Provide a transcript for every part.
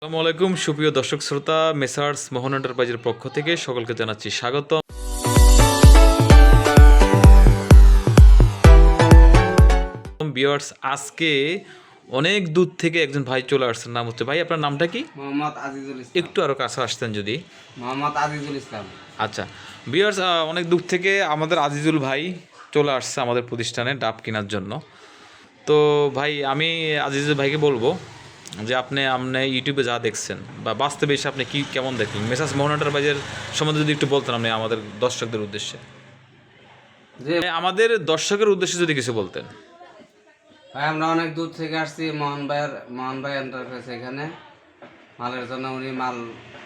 আসসালামু আলাইকুম সুপ্রিয় দর্শক শ্রোতা মেসার্স মোহন এন্টারপ্রাইজের পক্ষ থেকে সকলকে জানাচ্ছি স্বাগত। বিয়ার্স আজকে অনেক দূর থেকে একজন ভাই চলে আসছেন। নাম হচ্ছে ভাই আপনার নামটা কি? মোহাম্মদ আজিজুল ইসলাম। একটু আরও কাছে আসতেন যদি। মোহাম্মদ আজিজুল ইসলাম। আচ্ছা বিয়ার্স অনেক দূর থেকে আমাদের আজিজুল ভাই চলে আসছে আমাদের প্রতিষ্ঠানে ডাব কেনার জন্য। তো ভাই আমি আজিজুল ভাইকে বলব যে আপনি আপনি ইউটিউবে যা দেখছেন বা বাস্তবে এসে আপনি কী কেমন দেখলেন? মেসাজ মোহনাটার বাজার সম্বন্ধে যদি একটু বলতেন আপনি আমাদের দর্শকদের উদ্দেশ্যে। যে আমাদের দর্শকের উদ্দেশ্যে যদি কিছু বলতেন। ভাই আমরা অনেক দূর থেকে আসছি মোহন ভাইয়ের মোহন ভাই এন্টারপ্রাইজ এখানে। মালের জন্য উনি মাল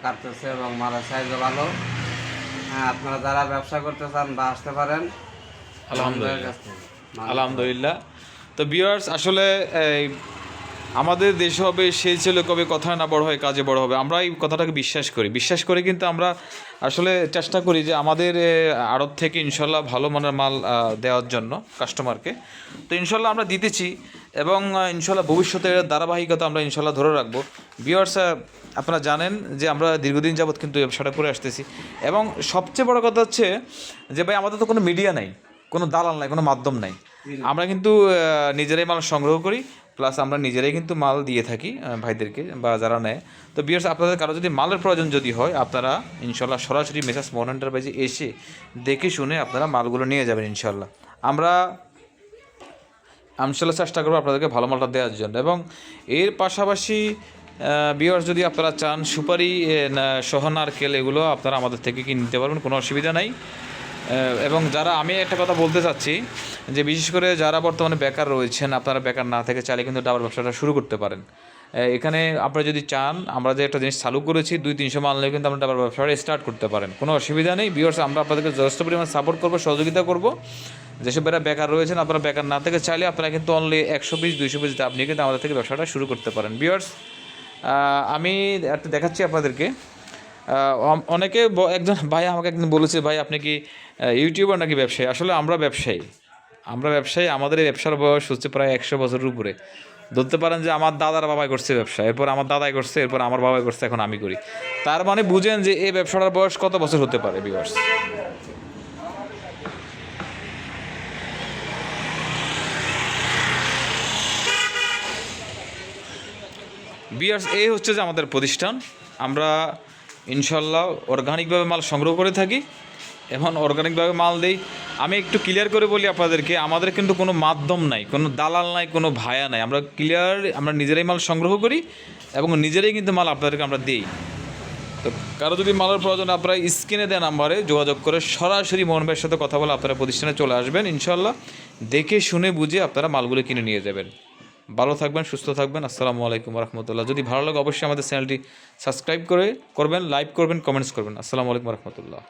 কাটতেছে এবং মালের সাইজও ভালো। হ্যাঁ আপনারা যারা ব্যবসা করতে চান বা আসতে পারেন মোহন। মাল- আলহামদুলিল্লাহ। তো বিয়ার্স আসলে আমাদের দেশ হবে সেই ছেলে কবে কথা না বড় হয় কাজে বড় হবে। আমরা এই কথাটাকে বিশ্বাস করি। বিশ্বাস করে কিন্তু আমরা আসলে চেষ্টা করি যে আমাদের আড়ত থেকে ইনশাল্লাহ ভালো মানের মাল দেওয়ার জন্য কাস্টমারকে তো ইনশাল্লাহ আমরা দিতেছি এবং ইনশাল্লাহ ভবিষ্যতে ধারাবাহিকতা আমরা ইনশাল্লাহ ধরে রাখব। বিয়ার্স আপনারা জানেন যে আমরা দীর্ঘদিন যাবৎ কিন্তু ব্যবসাটা করে আসতেছি। এবং সবচেয়ে বড় কথা হচ্ছে যে ভাই আমাদের তো কোনো মিডিয়া নাই কোনো দালাল নাই কোনো মাধ্যম নাই। আমরা কিন্তু নিজেরাই মাল সংগ্রহ করি প্লাস আমরা নিজেরাই কিন্তু মাল দিয়ে থাকি ভাইদেরকে বা যারা নেয়। তো বিয়ার্স আপনাদের কারও যদি মালের প্রয়োজন যদি হয়, আপনারা ইনশাল্লাহ সরাসরি মেসাজ মোহন এন্টারপ্রাইজে এসে দেখে শুনে আপনারা মালগুলো নিয়ে যাবেন ইনশাল্লাহ আমরা ইনশাল্লাহ চেষ্টা করব আপনাদেরকে ভালো মালটা দেওয়ার জন্য। এবং এর পাশাপাশি বিয়ার্স যদি আপনারা চান সুপারি সহ নারকেল এগুলো আপনারা আমাদের থেকে কিনে নিতে পারবেন, কোনো অসুবিধা নাই। এবং যারা আমি একটা কথা বলতে চাচ্ছি, যে বিশেষ করে যারা বর্তমানে বেকার রয়েছেন, আপনারা বেকার না থেকে চাইলে কিন্তু ডাবার ব্যবসাটা শুরু করতে পারেন। এখানে আপনারা যদি চান, আমরা যে একটা জিনিস চালু করেছি, দুই তিনশো মাল নিয়ে কিন্তু আপনারা ডাবার ব্যবসাটা স্টার্ট করতে পারেন। কোনো অসুবিধা নেই। বিয়ার্স আমরা আপনাদেরকে যথেষ্ট পরিমাণ সাপোর্ট করব, সহযোগিতা করব। যেসব বেড়া বেকার রয়েছেন, আপনারা বেকার না থেকে চাইলে আপনারা কিন্তু অনলি একশো পিস দুইশো পিস আপনি কিন্তু আমাদের থেকে ব্যবসাটা শুরু করতে পারেন। বিয়ার্স আমি একটা দেখাচ্ছি আপনাদেরকে। অনেকে একজন ভাই আমাকে একদিন বলেছে, ভাই, আপনি কি ইউটিউবার নাকি ব্যবসায়ী? আসলে আমরা ব্যবসায়ী। আমরা ব্যবসায়ী, আমাদের এই ব্যবসার বয়স হচ্ছে প্রায় একশো বছরের উপরে। ধরতে পারেন যে আমার দাদার বাবাই করছে ব্যবসা, এরপর আমার দাদাই করছে, এরপর আমার বাবাই করছে, এখন আমি করি। তার মানে বুঝেন যে এই ব্যবসাটার বয়স কত বছর হতে পারে বিভার্স বিয়ার্স এই হচ্ছে যে আমাদের প্রতিষ্ঠান। আমরা ইনশাল্লাহ অর্গানিকভাবে মাল সংগ্রহ করে থাকি এবং অর্গানিকভাবে মাল দেই। আমি একটু ক্লিয়ার করে বলি আপনাদেরকে, আমাদের কিন্তু কোনো মাধ্যম নাই, কোনো দালাল নাই, কোনো ভায়া নাই। আমরা ক্লিয়ার আমরা নিজেরাই মাল সংগ্রহ করি এবং নিজেরাই কিন্তু মাল আপনাদেরকে আমরা দিই। তো কারও যদি মালের প্রয়োজন, আপনারা স্ক্রিনে দেওয়া নাম্বারে যোগাযোগ করে সরাসরি মোহন ভাইয়ের সাথে কথা বলে আপনারা প্রতিষ্ঠানে চলে আসবেন, ইনশাল্লাহ। দেখে শুনে বুঝে আপনারা মালগুলো কিনে নিয়ে যাবেন। ভালো থাকবেন, সুস্থ থাকবেন। আসসালামু আলাইকুম রহমতুল্লাহ যদি ভালো লাগে, অবশ্যই আমাদের চ্যানেলটি সাবস্ক্রাইব করে করবেন, লাইক করবেন, কমেন্টস করবেন। আসসালামু আলাইকুম রহমতুল্লাহ